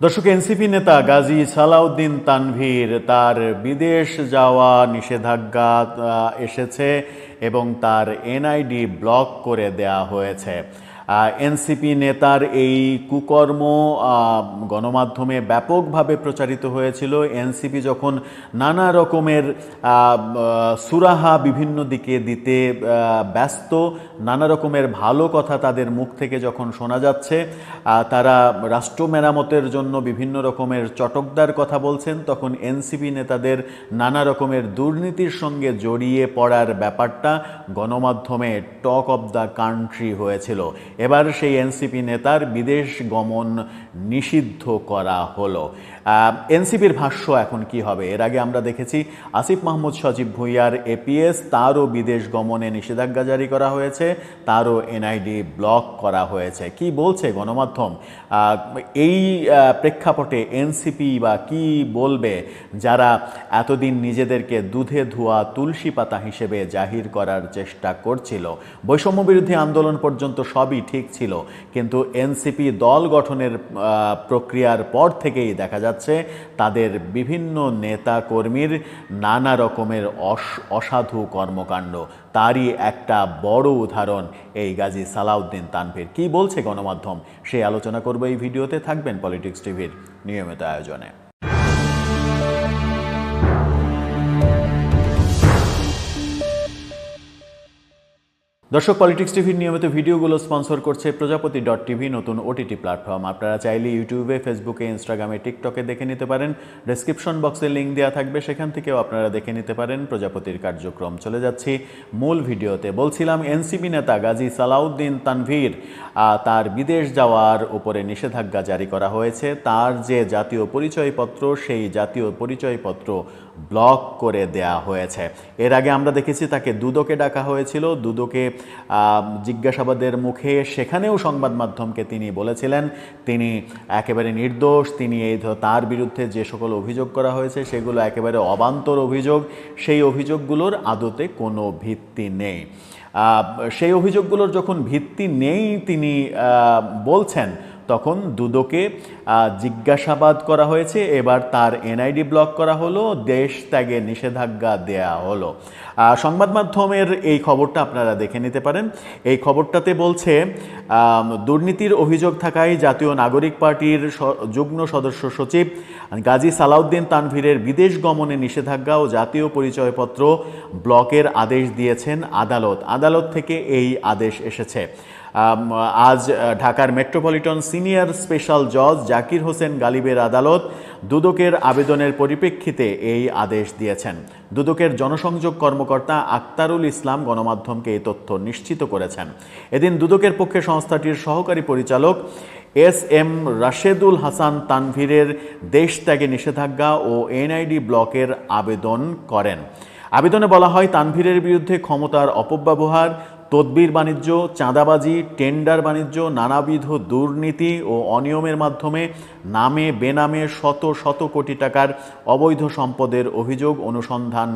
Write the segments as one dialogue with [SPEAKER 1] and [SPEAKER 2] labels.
[SPEAKER 1] দর্শক, এনসিপি নেতা গাজী সালাউদ্দিন তানভীর তার বিদেশ যাওয়া নিষেধাজ্ঞা এসেছে এবং তার এনআইডি ব্লক করে দেয়া হয়েছে। এনসিপি নেতার এই কুকর্ম গণমাধ্যমে ব্যাপকভাবে প্রচারিত হয়েছিল। এনসিপি যখন নানা রকমের সুরাহা বিভিন্ন দিকে দিতে ব্যস্ত, নানা রকমের ভালো কথা তাদের মুখ থেকে যখন শোনা যাচ্ছে তারা রাষ্ট্র মেরামতের জন্য বিভিন্ন রকমের চটকদার কথা বলছেন, তখন এনসিপি নেতাদের নানা রকমের দুর্নীতির সঙ্গে জড়িয়ে পড়ার ব্যাপারটা গণমাধ্যমে টক অব দ্য কান্ট্রি হয়েছিল। এবার সেই এনসিপি নেতার বিদেশ গমন নিষিদ্ধ করা হলো। এনসিপির ভাষ্য এখন কি হবে? এর আগে আমরা দেখেছি আসিফ মাহমুদ, সজীব ভুইয়ার এপিএস, তারও বিদেশ গমনে নিষেধাজ্ঞা জারি করা হয়েছে, তারও এনআইডি ব্লক করা হয়েছে। কি বলছে গণমাধ্যম? এই প্রেক্ষাপটে এনসিপি বা কি বলবে যারা এতদিন নিজেদেরকে দুধে ধোয়া তুলসী পাতা হিসেবে জাহির করার চেষ্টা করছিল? বৈষম্য বিরোধী আন্দোলন পর্যন্ত সবই ঠিক ছিল। কিন্তু এনসিপি দল গঠনের প্রক্রিয়ার পর থেকেই দেখা যাচ্ছে তাদের বিভিন্ন নেতা কর্মীর নানা রকমের অস- অসাধু কর্মকাণ্ড। তারই একটা বড় উদাহরণ এই গাজী সালাউদ্দিন তানভীর। কি বলছে গণমাধ্যম? সেই আলোচনা করব এই ভিডিওতে। থাকবেন পলিটিক্স টিভির নিয়মিত আয়োজনে। দর্শক পলিটিক্স টিভির নিয়মিত ভিডিওগুলো স্পন্সর করছে প্রজাপতি ডট টিভি নতুন ওটিটি প্ল্যাটফর্ম আপনারা চাইলে ইউটিউবে ফেসবুকে ইনস্টাগ্রামে টিকটকে দেখে নিতে পারেন। ডেসক্রিপশন বক্সে লিঙ্ক দেওয়া থাকবে, সেখান থেকেও আপনারা দেখে নিতে পারেন প্রজাপতির কার্যক্রম। চলে যাচ্ছি মূল ভিডিওতে। বলছিলাম এনসিপি নেতা গাজী সালাউদ্দিন তানভীর তার বিদেশ যাওয়ার উপরে নিষেধাজ্ঞা জারি করা হয়েছে। তার যে জাতীয় পরিচয়পত্র, সেই জাতীয় পরিচয়পত্র ব্লক করে দেয়া হয়েছে। এর আগে আমরা দেখেছি তাকে দুদকে ডাকা হয়েছিল। দুদকে জিজ্ঞাসাবাদের মুখে সেখানেও সংবাদ মাধ্যমকে তিনি বলেছিলেন, তিনি একেবারে নির্দোষ, তিনি এই তার বিরুদ্ধে যে সকল অভিযোগ করা হয়েছে সেগুলো একেবারে অবান্তর অভিযোগ, সেই অভিযোগগুলোর আদতে কোনো ভিত্তি নেই। সেই অভিযোগগুলোর যখন ভিত্তি নেই, তিনি বলছেন তখন দুদকে জিজ্ঞাসাবাদ করা হয়েছে। এবার তার এনআইডি ব্লক করা হলো। দেশ ত্যাগে নিষেধাজ্ঞা দেয়া হলো। সংবাদ মাধ্যমের এই খবরটা আপনারা দেখে নিতে পারেন। এই খবরটাতে বলছে দুর্নীতির অভিযোগ থাকায় জাতীয় নাগরিক পার্টির যুগ্ম সদস্য সচিব গাজী সালাউদ্দিন তানভীরের বিদেশ গমনে নিষেধাজ্ঞা ও জাতীয় পরিচয়পত্র ব্লকের আদেশ দিয়েছেন আদালত। আদালত থেকে এই আদেশ এসেছে। আজ ঢাকার মেট্রোপলিটন সিনিয়র স্পেশাল জজ জাকির হোসেন গালিবের আদালত দুদকের আবেদনের পরিপ্রেক্ষিতে এই আদেশ দিয়েছেন। দুদকের জনসংযোগ কর্মকর্তা আক্তারুল ইসলাম গণমাধ্যমকে এই তথ্য নিশ্চিত করেছেন। এদিন দুদকের পক্ষে সংস্থাটির সহকারী পরিচালক এস এম রাশেদুল হাসান তানভীরের দেশ ত্যাগে নিষেধাজ্ঞা ও এনআইডি ব্লকের আবেদন করেন। আবেদনে বলা হয়, তানভীরের বিরুদ্ধে ক্ষমতার অপব্যবহার তদবির বাণিজ্য, চাঁদাবাজি, টেন্ডার বাণিজ্য, নানাবিধ দুর্নীতি ও অনিয়মের মাধ্যমে নামে বেনামে শত শত কোটি টাকার অবৈধ সম্পদের অভিযোগ অনুসন্ধান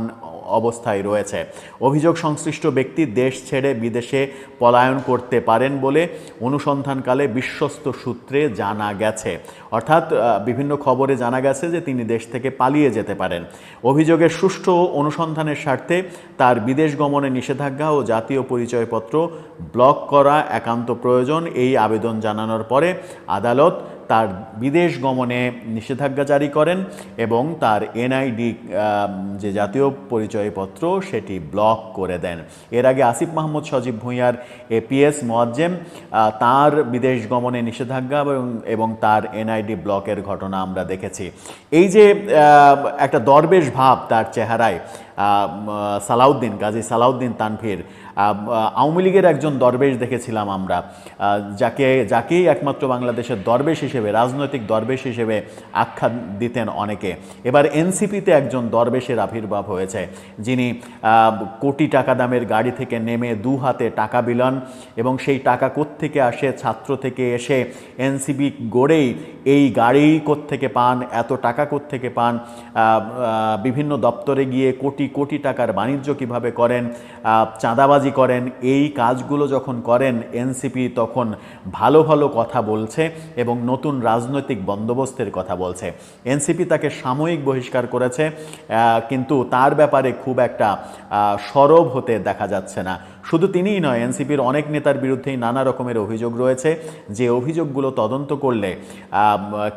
[SPEAKER 1] অবস্থায় রয়েছে। অভিযোগ, সংশ্লিষ্ট ব্যক্তি দেশ ছেড়ে বিদেশে পলায়ন করতে পারেন বলে অনুসন্ধানকালে বিশ্বস্ত সূত্রে জানা গেছে। অর্থাৎ বিভিন্ন খবরে জানা গেছে যে তিনি দেশ থেকে পালিয়ে যেতে পারেন। অভিযোগের সুষ্ঠু অনুসন্ধানের স্বার্থে তার বিদেশ গমনে নিষেধাজ্ঞা ও জাতীয় পরিচয়পত্র ব্লক করা একান্ত প্রয়োজন। এই আবেদন জানানোর পরে আদালত তার বিদেশ গমনে নিষেধাজ্ঞা জারি করেন এবং তার এনআইডি যে জাতীয় পরিচয়পত্র সেটি ব্লক করে দেন। এর আগে আসিফ মাহমুদ সজীব ভুঁইয়ার এপিএস মোয়াজ্জেম তার বিদেশ গমনে নিষেধাজ্ঞা এবং তার এনআইডি ব্লকের ঘটনা আমরা দেখেছি। এই যে একটা দরবেশ ভাব তার চেহারায় সালাউদ্দিন গাজী সালাউদ্দিন তানভীর আহ, আওয়ামী লীগের একজন দরবেশ দেখেছিলাম আমরা যাকে, যাকেই একমাত্র বাংলাদেশের দরবেশ হিসেবে, রাজনৈতিক দরবেশ হিসেবে আখ্যা দিতেন অনেকে। এবার এনসিপিতে একজন দরবেশের আবির্ভাব হয়েছে, যিনি কোটি টাকা দামের গাড়ি থেকে নেমে দু হাতে টাকা বিলান এবং সেই টাকা কোত্থেকে আসে, ছাত্র থেকে এসে এনসিপি গড়েই এই গাড়ি কোত্থেকে পান, এত টাকা কোত্থেকে পান বিভিন্ন দপ্তরে গিয়ে কোটি কোটি টাকার বাণিজ্য কীভাবে করেন চাঁদাবাজি চাঁদাবাজি করেন, এই কাজগুলো যখন করেন, এনসিপি তখন ভালো ভালো কথা বলছে এবং নতুন রাজনৈতিক বন্দোবস্তের কথা বলছে। এনসিপি তাকে সাময়িক বহিষ্কার করেছে কিন্তু তার ব্যাপারে খুব একটা সরব হতে দেখা যাচ্ছে না। শুধু তিনিই নয়, এনসিপির অনেক নেতার বিরুদ্ধেই নানা রকমের অভিযোগ রয়েছে। যে অভিযোগগুলো তদন্ত করলে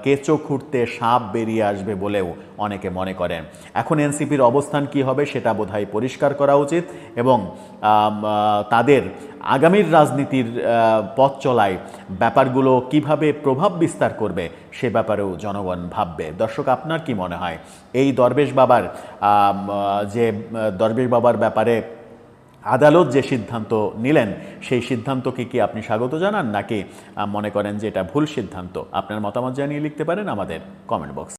[SPEAKER 1] কেঁচো খুঁড়তে সাপ বেরিয়ে আসবে বলেও অনেকে মনে করেন। এখন এনসিপির অবস্থান কি হবে সেটা বোধহয় পরিষ্কার করা উচিত এবং তাদের আগামীর রাজনীতির পথ চলায় ব্যাপারগুলো কীভাবে প্রভাব বিস্তার করবে সে ব্যাপারেও জনগণ ভাববে। দর্শক, আপনার কি মনে হয়? এই দরবেশ বাবার যে দরবেশ বাবার ব্যাপারে আদালত যে সিদ্ধান্ত নিলেন, সেই সিদ্ধান্তকে কি আপনি স্বাগত জানান? নাকি মনে করেন যে এটা ভুল সিদ্ধান্ত? আপনার মতামত জানিয়ে লিখতে পারেন আমাদের কমেন্ট বক্স